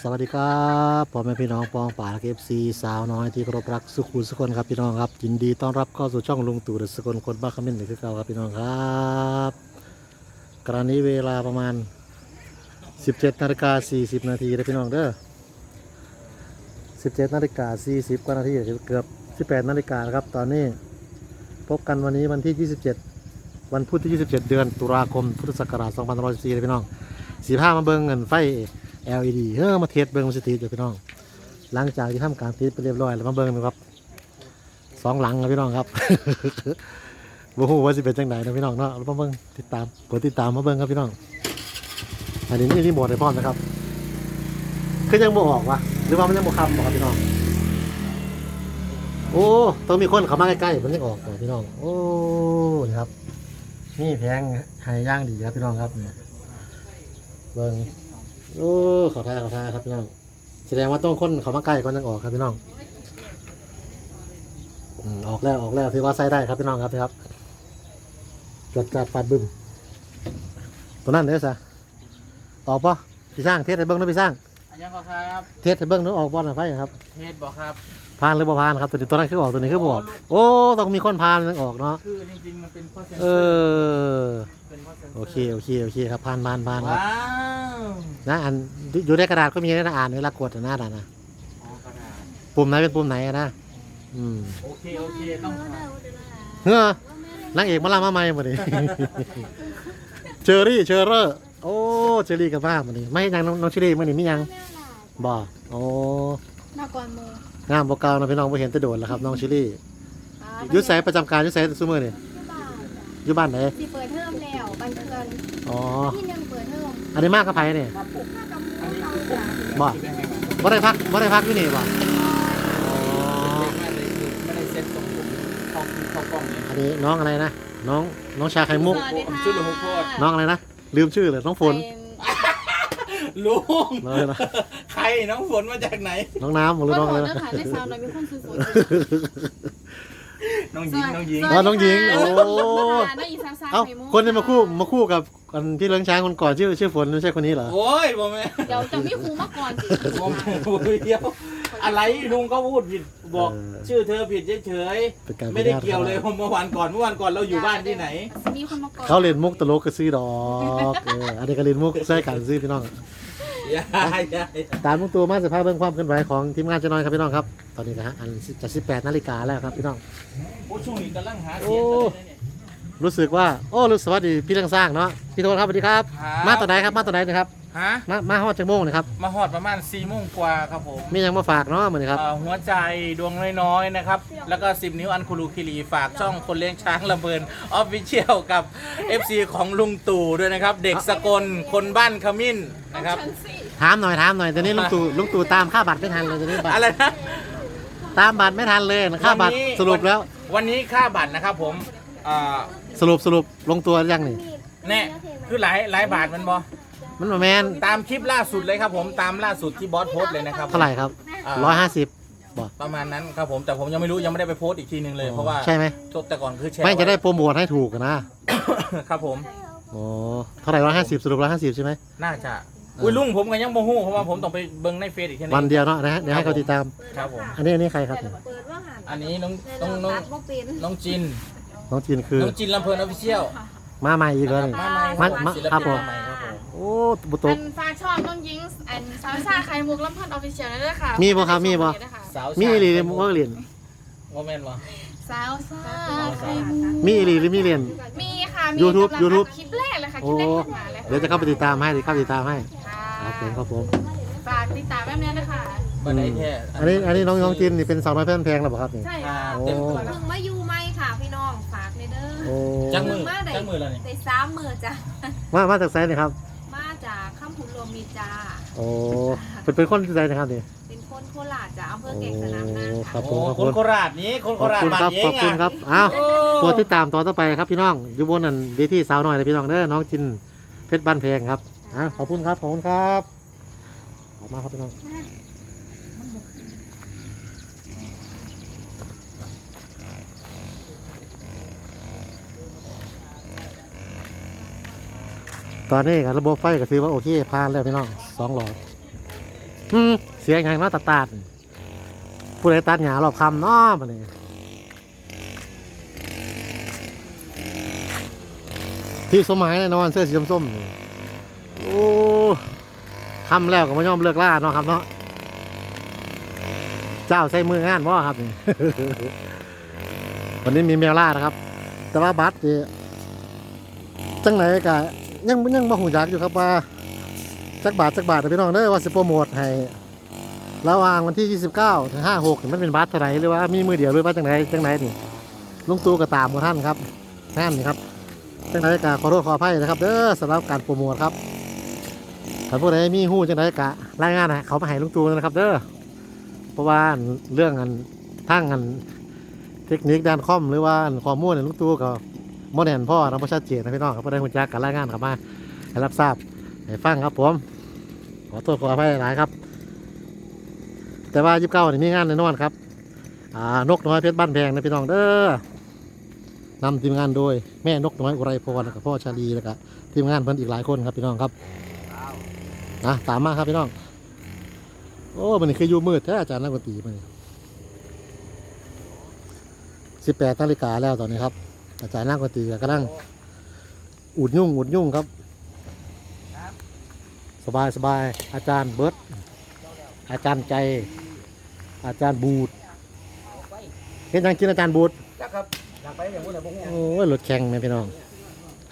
สวัสดีครับพ่อแม่พี่น้องปองป่าเอฟซีสาวน้อยที่เคารพรักสุขุมสุขคนครับพี่น้องครับยินดีต้อนรับเข้าสู่ช่องลุงตู่เดอะสกลคนบ้าคอมเมนต์หรือคือเก่าครับพี่น้องครับกรณีเวลาประมาณ 17นาฬิกา40นาทีเลยพี่น้องเด้อ17นาฬิกา40กว่านาทีเกือบ 18นาฬิกาครับตอนนี้พบกันวันนี้วันที่ 27 วันพุธที่ 27 เดือนตุลาคมพุทธศักราช2514เลยพี่น้องสีผ้ามาเบิ่งเงินไฟ LED เฮ้อมาเทสเบิ่งมันสิติดอยู่พี่น้อง หลังจากที่ทำการติดไปเรียบร้อยแล้วมาเบิ่งนะครับสองหลังครับพี่น้องครับบ่ฮู้ว่าสิเป็นจังไดนะพี่น้องเนาะรามาเบิ่งติดตามกดติดตามมาเบิ่งครับพี่น้อง อันนี้นี่รีโมทในพร้อมนะครับคือยังบ่ออกวะหรือว่ามันยังบ่คำบ่ครับพี่น้อง โอ้ต้องมีคนเข้ามาใกล้ๆมันยังออกก่อนพี่น้อง โอ้นี่ครับ นี่แพงหายย่างดีครับพี่น้องครับเนี่ยเบิ่ง โอ้ขอทายขอทายครับพี่น้องแสดงว่าต้องคนเขามาใกล้ก่อนยังออกครับพี่น้องอืมออกแล้วออกแล้วถือว่าใส่ได้ครับพี่น้องครับพี่ครับจัดจัดปัดบึ้มตัวนั้นเด้อซะออกปะพี่สร้างเทสให้เบิ้งนะพี่สร้างอันยังครับ เทสให้เบิ้งนึกออกบอลหน่อยไฟครับเทศบอกครับ ผ่านหรือบ่ผ่านครับตัวนี้ตัวนั้นคือออกตัวนี้คือบ่ออกโอ้ต้องมีคนผ่านถึงออกเนาะคือจริงๆมันเป็นข้อเซ็นเอเซอร์อเป็นข้อเซ็นเซอร์โอเคโอเคโอเคครับผ่านผ่านผ่านครับว้าวนะอันอยู่ในกระดาษก็มีนะอ่านเวลากดหน้าด่านนะอ๋อกระดาษปุ่มไหนเป็นปุ่มไหนอะนะอืมโอเคโอเคต้องผ่านเฮ้อนางเอกมาลามาใหม่หมดเลยเชอรี่เชอร์เรอร์โอ้เชอรี่กับบ้าหมดเลยไม่ยังน้องน้องเชอรี่มันนี่ไม่ยังบ่โอ้มาก่อนโม งามบ่เก่านะพี่น้องบ่เห็นแตะโดดแล้วครับน้องเชอรี่อยุดใส่ประจำการอยุดใส่ซูมือนี่ที่บ้านอยู่บ้านไหนสิเปิดเทอมแล้วบันเทิงอ๋อที่หนึ่งเปิดเทอมอันนี้มากกับไผเนี่ยถ้ากับมูเขาจ้ะบ่บ่ได้พักบ่ได้พักอยู่นี่บ่อ๋อไม่ได้ไม่ได้เซ็ตตรงผมเข้าเข้ากล้องเลยอันนี้น้องอะไรนะน้องน้องชาไข่มุกสวัสดีค่ะชื่อหลวงพ่อโคตรน้องอะไรนะลืมชื่อเลยน้องฝนลุงน้องอะไรนะใครน้องฝนมาจากไหน น้องน้ำหเป็รืนอน้องคอะไรนนะเนื้อหาในซาวน์หน่อยมีคนสวยน้องหญิงน้องหญิงอ๋อน้องหญิงโอ้ๆน้าอีสานสาวเอ้าไข่มุกคนที่มาคู่มาคู่กับคนที่เลี้ยงช้างคนก่อนชื่อชื่อฝนไม่ใช่คนนี้เหรอโอ้ยผมไม่เดี๋ยวจะมีครูมาก่อนสิผมเดียวอะไรลุงก็พูดผิดบอก ชื่อเธอผิดเฉยเป็นการๆไม่ได้เกี่ยวเลยผมเมื่อวานก่อนเมื่อวานก่อนเราอยู่บ้านที่ไหนมีคนมาก่อนเขาเล่นมุกตลกก็ซื้อดอกเอออันนี้ก็เล่นมุกใส่กันซื้อพี่น้อง อย่าอย่าตามมุกตัวมาสภาพเบื้องความเคลื่อนไหวของทีมงานเจะน้อยครับพี่น้องครับ ตอนนี้นะฮะอันจะ18นาฬิกาแล้วครับพี่น้อง โอ้ช่วงนี้กำลังหาเสียงกันเลยเนี่ย รู้สึกว่าโอ้รู้สวัสดีพี่เรื่องสร้างเนาะพี่โทนครับสวัสดีครับ ครับ มาตอนไหนครับมาตอนไหนนะครับฮะมามาฮอดจังโมงนะครับมาหอดประมาณ4ี่โมงกว่าครับผมมีหยังมาฝากเนาะเหมือนครับ เอ่อหัวใจดวงน้อยๆนะครับ แล้วก็ 10 นิ้วอันคูลูคิรีฝากช่องคนเลี้ยงช้างระเบินออฟฟิเชียลกับ FC ของลุงตู่ด้วยนะครับ เด็กสกลคนบ้านขมิ้นนะครับฉันสิถามหน่อยถามหน่อยตอนนี้ลุงตู่ลุงตู่ตามค่าบัตรไม่ทันเลยตอนนี้บัตรอะไรนะตามบัตรไม่ทันเลยค่าบัตรวันนี้สรุปแล้ว วันนี้ค่าบัตรนะครับผมเอ่อ สรุปสรุปลงตัวหรือยังนี่ แน่คือหลายหลายบาทมันบอมันบ่แมนตามคลิปล่าสุดเลยครับผมตามล่าสุดที่บอสโพสต์เลยนะครับ เท่าไหร่ครับาร้อยห้าสิบบ่ประมาณนั้นครับผมแต่ผมยังไม่รู้ยังไม่ได้ไปโพสต์อีกทีหนึ่งเลยเพราะว่าใช่ไหมแต่ก่อนคือแชร์ไม่จะได้ว้โปรโมทให้ถูกนะครับผม โอ้เท่าไหร่ร้อยห้าสิบสรุปร้อยห้าสิบใช่ไหม น่าจะอุ้ยลุงผมก็ยังโมโหเพราะว่าผมต้องไปเบิ้งในเฟซอีกทีหนึวันง เดียวเนาะนะฮะเดี๋ยวให้เขาติดตาม ครับผม อันนี้อันนี้ใครครับ เปิดว่าหันอันนี้น้องน้องน้องตัดบ่เป็นน้องจิน น้องจีนคือ น้องจินลำเพลินออฟฟิเชียลมาใหม่อีกแล้วนี่มาใหม่มาครับมาศิลครับปินผม มาใหม่ครับผม โอ้บุตอักนฝากช่องน้องยิงอันสาวชาไข่มุกลำพันออฟฟิเชียลนั่นแหละค่ะมีบ่ครับมีบ่ สาวมีอีหลีหรือว่าเรียนโมเมนต์วะสาวชาไข่มุกมีอีหลีหรือมีเรียนมีค่ะมี YouTube กำลัง YouTube คลิปแรกเลยค่ะคลิปแรกขึ้นมาเลยเดี๋ยวจะเข้าไปติดตามให้เดี๋ยวเข้าไปติดตามให้ค่ะครับผมครับผมฝากติดตามแบบนี้นะคะบันไดแท้อันนี้อันนี้น้องน้องจีนนี่เป็นสาวน้อยเพื่อนแพงหรือเปล่าครับนี่ ใช่อ่าค่ะโอ้ เต็มตัวแล้วเพิ่ง โอ้จังมือจังมือแล้วนี่ได้สามมือจ้ะมามาจากไซน์นี่ครับ มาจากข้ามพุนรวมมีจ้าโอ้เป็นเป็นคนที่ไซน์นะครับนี่ เป็นคนโคราชจ้ะอำเภอโอ้แก่งสนามนางครับผโอ้มขอบคคุนณโคราชนี้คนโคขอบราชคุณบ้าครับนเอขอบงคุณอะครับอ้าว โอ้ตัวติดตามตอนต่อไปครับพี่น้องอยู่บนนั่นเวทีสาวหน่อยเลยพี่น้องเด้อน้องจินเพชรบ้านแพงครับอะขอบคุณครับขอบคุณครับขอบคุณมากครับพี่น้อง ตอนนี้กับระบบไฟก็ถือว่าโอเคผ่านแล้วพี่น้องสองหลอดอืมเสียงอย่างน้อตัดตัดผู้ใดตัดหยารอบคำเนาะมาเนี่ยพี่สมัยแน่นอนเสื้อสีส้มๆโอ้คำแล้วก็ไม่ยอมเลิกล่าเนาะครับเนาะเจ้าใช้มืองานบ่ครับนี่วันนี้มีแมวล่านะครับ แต่ว่าบัตรนี่จังไหนก็ ยังยังบ่หูจักอยู่ครับว่าจักบาทจักบาทเด้อพี่น้องเด้อว่าสิโปรโมทให้ระหว่างวันที่ 29 ถึง 56มันเป็นบัตรเท่าไหร่หรือว่ามีมือเดียวหรือว่าจังไหนจังไหนนี่ลุงตู่ก็ตามกับท่านครับท่านนี่ครับจังไหนก็ขอโทษขออภัยนะครับเด้อสำหรับการโปรโมทครับถ้าผู้ใดมีหู้จังไหนก็รายงานให้เขามาให้ลุงตู่นะครับเด้อเพราะว่าเรื่องอันทั้งอันเทคนิคด้านคอมหรือว่าข้อมูลเนี่ยลุงตู่ก็ โมเดลพ่อเราไม่ชัดเจนนะพี่น้องครับผู้ใดหูจักกันรายงานเข้ามาให้รับทราบให้ฟังครับผมขอโทษขออภัยหลายครับ แต่ว่ายิบเก้านี่มีงานแน่นอนครับอ่านกน้อยเพชรบ้านแพงนะพี่น้องเด้อนำทีมงานโดยแม่นกน้อยอุไรพรแล้วก็พ่อชาลีแล้วก็ทีมงานเพิ่นอีกหลายคนครับพี่น้องครับนะตามมาครับพี่น้อง โอ้มันนี่คืออยู่มืดแท้อาจารย์นักดนตรีมันสิบแปดนาฬิกาแล้วตอนนี้ครับ อาจารย์นักดนตรีก็กำลังอุดยุ่งอุดยุ่งครับ สบายสบายอาจารย์เบิร์ตอาจารย์ใจ อาจารย์บูดเห็นยังกินอาจารย์บูดจักครับอยากไปอย่างนู้นเลยพวกนี้โอ้ยรถแข่งไหมพี่น้อง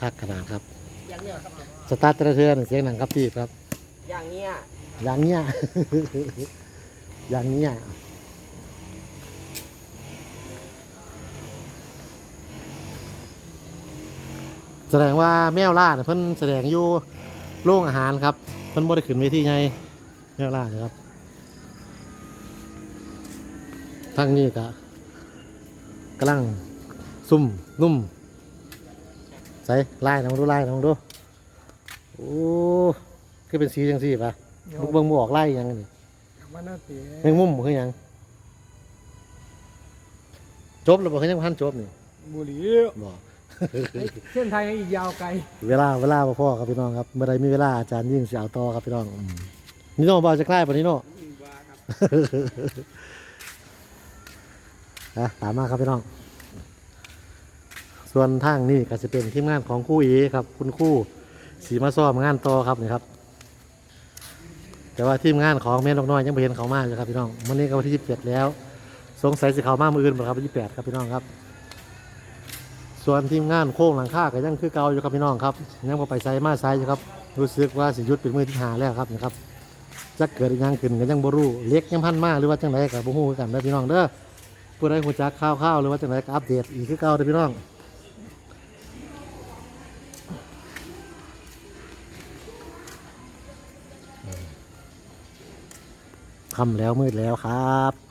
คักขนาดครับอย่างเนี้ยครับสตาร์ทแต่ละเทือนเสียงหนังครับพี่ครับ อย่างเนี้ยอย่างเนี้ยอย่างเนี้ย แสดงว่าแมวล่าเนี่ยเพิ่นแสดงอยู่โรงอาหารครับ เพิ่นบ่ได้ขึ้นเวทีไงแมวล่าเนี่ยครับทางนี้ก็กำลังซุ่มนุ่มใส่ไล่นะมึงดูไล่นะมึงดูโอ้คือเป็นสีจังสีปะบุกเบิ่งบออกไล่ยังนี่มันน่าเสียแมงมุมบ่คือหยังจบแล้วบ่คือยังบ่ทันจบนี่บุหรี่บ่ เส้นทางยังอีกยาวไกล เวลาเวลาบ่พอครับพี่น้องครับเมื่อใดมีเวลาอาจารย์ยิ่งเสิเอาต่อครับพี่น้องอืมนี่น้องบ่จะใกล้ปานนี้เนาะนะตามมาครับพี่น้อง ส่วนทางนี้ก็จะเป็นทีมงานของคู่เอครับ คุณคู่สีมาซ้อมงานต่อครับนี่ครับ แต่ว่าทีมงานของแม่นกน้อยยังไม่เห็นเขามาเลยครับพี่น้องวันนี้ก็วันที่ยี่สิบเจ็ดแล้ว สงสัยสิเขามามืออื่นบ่ครับวันที่แปดครับพี่น้องครับ ส่วนทีมงานโค้งหลังคาก็ยังคือเก่าอยู่ครับพี่น้องครับยังบ่ไปไซมาไซอยู่ครับรู้สึกว่าสิยุดเป็นมือที่หาแล้วครับนะครับจะเกิดอีกอย่างขึ้นก็ยังบรูเล็กยังพันมาหรือว่าจังไดก็บ่ฮู้คือกันเด้พี่น้องเด้อผู้ใดฮู้จักข่าวๆหรือว่าจังไดก็อัปเดตอีกคือเก่าเด้พี่น้องค่ำแล้วมืดแล้วครับ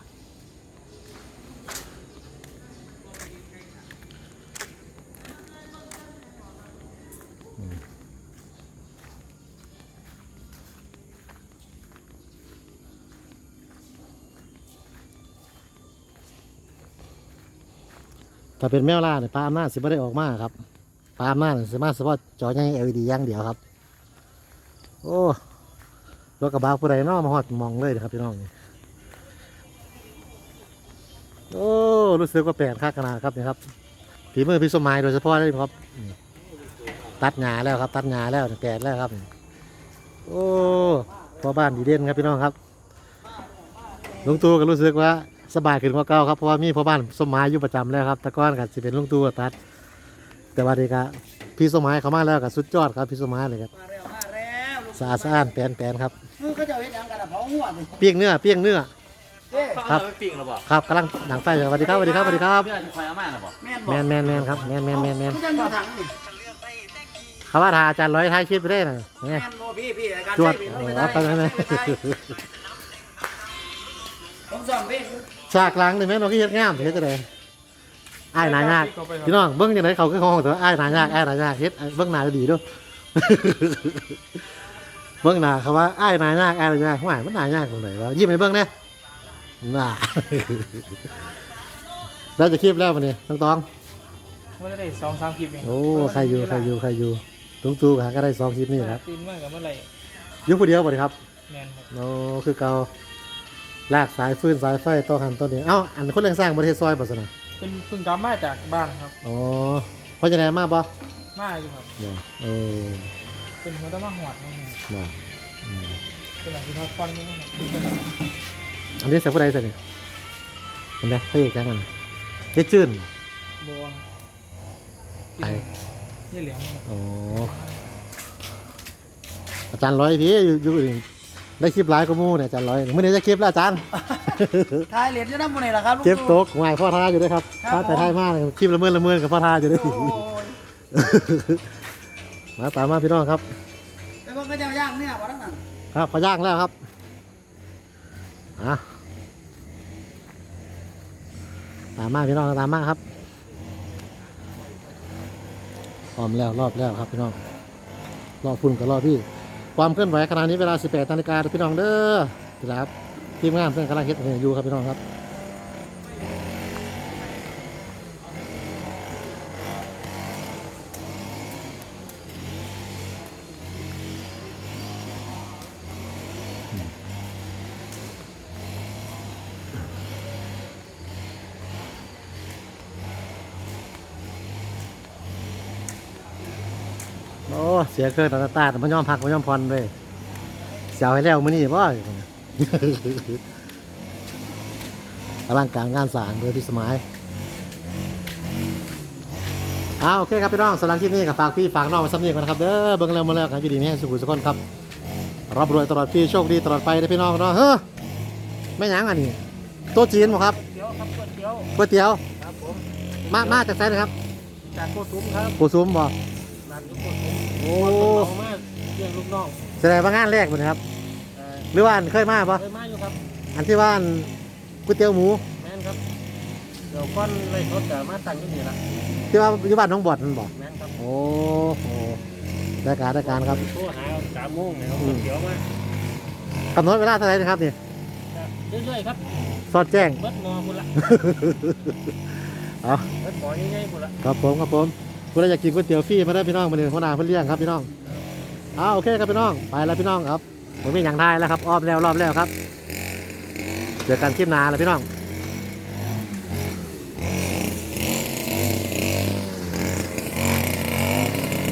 ถ้าเป็นแมวล่าเนี่ยปลาอำนาจสิไม่ได้ออกมาครับปลาอำนาจสิมาเฉพาะจอใหญ่ LED อย่างเดียวครับ โอ้รถกระบะผู้ใดเนอมาหอดมองเลยนะครับพี่น้องโอ้รู้สึกว่าแปลกค่าขนาดครับนี่ครับฝีมือพี่สมัยโดยเฉพาะเลยครับ ตัดหญ้าแล้วครับ ตัดหญ้าแล้วแปลกแล้วครับ โอ้พ่อบ้านดีเด่นครับพี่น้องครับลุงตูก็รู้สึกว่า สบายขึ้นกว่าเก่าครับเพราะว่ามีพ่อบ้านสมหมายอยู่ประจำแล้วครับแต่ก่อนก็สิเป็นลุงตู่ตัด แต่ว่าเด็กพี่สมหมายเขามาแล้วก็สุดยอดครับพี่สมหมายเลยครับมาแล้วมาแล้วลูกสะอาดสะอ้านแปลนแปลนครับมือเขาจะเอาเห็นยังกันอะเผาหัวนี่เปี้ยงเนื้อเปี้ยงเนื้อเด้ครับเอาไปปิ้งหรือเปล่าครับกำลังหนังไฟอยู่สวัสดีครับสวัสดีครับสวัสดีครับเพื่อนที่คอยเอามาหรือเปล่าแม่นแมบอกนแมนแมนครับแมนแมนแมนแมนไม่ใช่มาถังนี่เขาว่าทาอาจารย์ร้อยท้ายชีพไปได้น่ะแม่เนี่ยนโมพี่พี่รายการจวดใช้โอ้พี่โหเอาไปแล้วนะผมสอนพี่ ฉากหลังนี่แม่นเราก็เฮ็ดงามเฮ็ดจะไดอ้ายหนายากพี่น้องเบิ้งจังไดเขาคือห้องแต่ว่าอ้ายหนายากอ้ายหนายากเฮ็ดเบิ้งหน้าดีเด้วยเบิ้งหน้าเขาว่าอ้ายหนายากอ้ายหนายากห่วยมันหนายากตรงไหนวะยิ้มให้เบิ้งเนี่ยน่าแล้วจะคลิปแล้วมันนี่ต้องตองเมื่อได้สองสามคลิปเองโอ้ใครอยู่ใครอยู่ใครอยู่ตุ้งตู้หาก็ได้สองคลิปนี่ครับตื่นมากกับเมื่อไหร่อยุ่ผู้เดียวบ่ดีครับแมนครับโอ้คือเกา ลากสายฟืนสายไฟต่อหันต่อนี้เอ้าอันคนเลี้ยงสร้างประเทศซอยบ่สนะเป็นเพิ่งกลับมาจากบ้านครับอ๋อเพราะจะไหนมาบ่มาอยู่ครับบ่เออเป็นมันต้องมาหอดนี่บ่อืมเป็นอะไรที่ทอดฟันนี่ครับอันนี้เสียผู้ใดเสียนี่เห็นไหมพระเอกจังกันเจ๊จื้นบวงไอ้ยี่เหลียงครับอ๋ออาจารย์ร้อยพี่อยู่อยู่อื่น ได้คลิปหลายก็มู่เนี่ยอาจารย์ร้อยมื่อนี้จะคลิปแล้วอาจารย์ ทายเหรียญจะนั่งบนไหนล่ะครับลูกเก็บโต๊ะของไอ้พ่อท่าอยู่ด้วยครับครัท่าบแต่ท่ายมากเลยคลิปละเมินละเมินกับพ่อท่าอยู่ด้วยโอ้ยมาตามมาพี่น้องครับแล้วก็จะย่างเนี่ยวันนั้นครับพอย่างแล้วครับอะตามมาพี่น้องตามมาครับพร้อมแล้วรอบแล้วครับพี่น้องรอบพุ่นกับรอบพี่ ความเคลื่อนไหวขณะนี้เวลา 18นาฬิกาพี่น้องเด้อครับทีมงานเพื่อนกำลังเฮ็ดอยู่ครับพี่น้องครับ เสียเครื่องตาตาแต่มันยอมพักมันยอมผ่อนเลยเสียวให้แล้วมื้อนี้บ่อลังการงานสร้างโดยพี่สมัยเอาโอเคครับพี่น้องสำหรับคลิปนี้ก็ฝากพี่ฝากน้องไว้สำเนียงกันนะครับเด้อเบิ่งแล้วมาแล้วกันอยู่ดีนี่ให้สุขุสุขคนครับรับรวยตลอดปีโชคดีตลอดไปนะพี่น้องเนาะเฮ้อไม่หยังอันนี้โต๊ะจีนบ่ครับเกี๊ยวครับก๋วยเตี๋ยวก๋วยเตี๋ยวครับผมมามาจากไสนะครับจากโคตุ้มครับปูซุ้มบ่ร้านโคตุ้ม โอ้เอามาเลี้ยงลูกน้องแสดงว่างานแรกบ่นะครับเอ่อหรือว่าอันเคยมาปะเคยมาอยู่ครับ อันที่ว่าอันก๋วยเตี๋ยวหมู แม่นครับ เดี๋ยวก้อนไล่รถจะมาตั้งที่นี่ละที่ว่าอยู่บ้านน้องบอดนั่นบอกแม่นครับโอ้โหได้การได้การครับโทรหาสามโมงเนี่ยเอาก๋วยเตี๋ยวมากำหนดเวลาเท่าไหร่นะครับนี่เรื่อยๆครับ สอดแจ้ง เบิดหมอคุณละ เอา เบิดหมอง่ายๆคุณละ ครับผมครับผม คุณอยากกินก๋วยเตี๋ยวฟรีมาได้พี่น้องมาเดินหัวหน้าเพื่อนเลี้ยงครับพี่น้องเอาโอเคครับพี่น้องไปแล้วพี่น้องครับผมมีอย่างได้แล้วครับอ้อมแล้วรอบแล้วครับเจอกันคลิปหน้าแล้วพี่น้อง